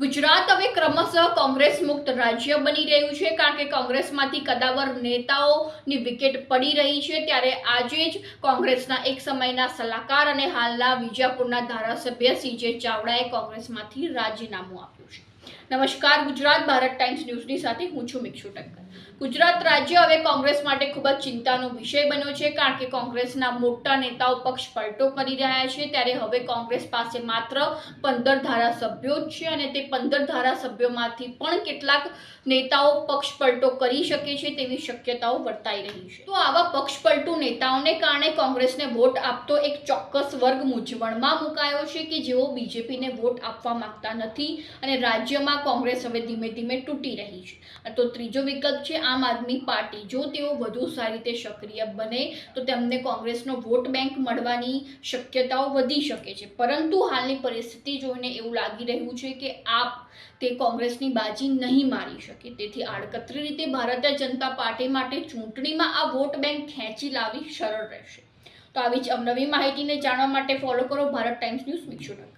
ગુજરાત હવે ક્રમશઃ કોંગ્રેસ મુક્ત રાજ્ય બની રહ્યું છે, કારણ કે કોંગ્રેસમાંથી કદાવર નેતાઓની વિકેટ પડી રહી છે. ત્યારે આજે જ કોંગ્રેસના એક સમયના સલાહકાર અને હાલના વિજાપુરના ધારાસભ્ય સીજે ચાવડાએ કોંગ્રેસમાંથી રાજીનામું આપ્યું છે. નમસ્કાર, ગુજરાત ભારત ટાઈમ્સ ન્યૂઝની સાથે હું છું મિક્ષુ ટક્કર. ગુજરાત રાજ્ય હવે કોંગ્રેસ માટે ખૂબ જ ચિંતાનો વિષય બન્યો છે, કારણ કે કોંગ્રેસના મોટા નેતાઓ પક્ષ પલટો કરી રહ્યા છે, ત્યારે હવે કોંગ્રેસ પાસે માત્ર પંદર ધારાસભ્યો જ છે અને તે પંદર ધારાસભ્યોમાંથી પણ કેટલાક નેતાઓ પક્ષ પલટો કરી શકે છે તેવી શક્યતાઓ વર્તાઈ રહી છે. તો આવા પક્ષ પલટુ નેતાઓને કારણે કોંગ્રેસને વોટ આપતો એક ચોક્કસ વર્ગ મૂંઝવણમાં મુકાયો છે કે જેઓ બીજેપીને વોટ આપવા માંગતા નથી અને રાજ્યમાં કોંગ્રેસ હવે ધીમે ધીમે તૂટી રહી છે. તો ત્રીજો વિકલ્પ છે આમ આદમી પાર્ટી. જો તેઓ વધુ સારી રીતે સક્રિય બને, તો તેમને કોંગ્રેસનો વોટ બેંક મળવાની શક્યતાઓ વધી શકે છે. પરંતુ હાલની પરિસ્થિતિ જોઈને એવું લાગી રહ્યું છે કે આપ તે કોંગ્રેસની બાજી નહીં મારી શકે. તેથી આડકતરી રીતે ભારતીય જનતા પાર્ટી માટે ચૂંટણીમાં આ વોટ બેંક ખેંચી લાવવી સરળ રહેશે. તો આવી જ અવનવી માહિતીને જાણવા માટે ફોલો કરો ભારત ટાઈમ્સ ન્યૂઝ મિક્ષુ ઠક્કર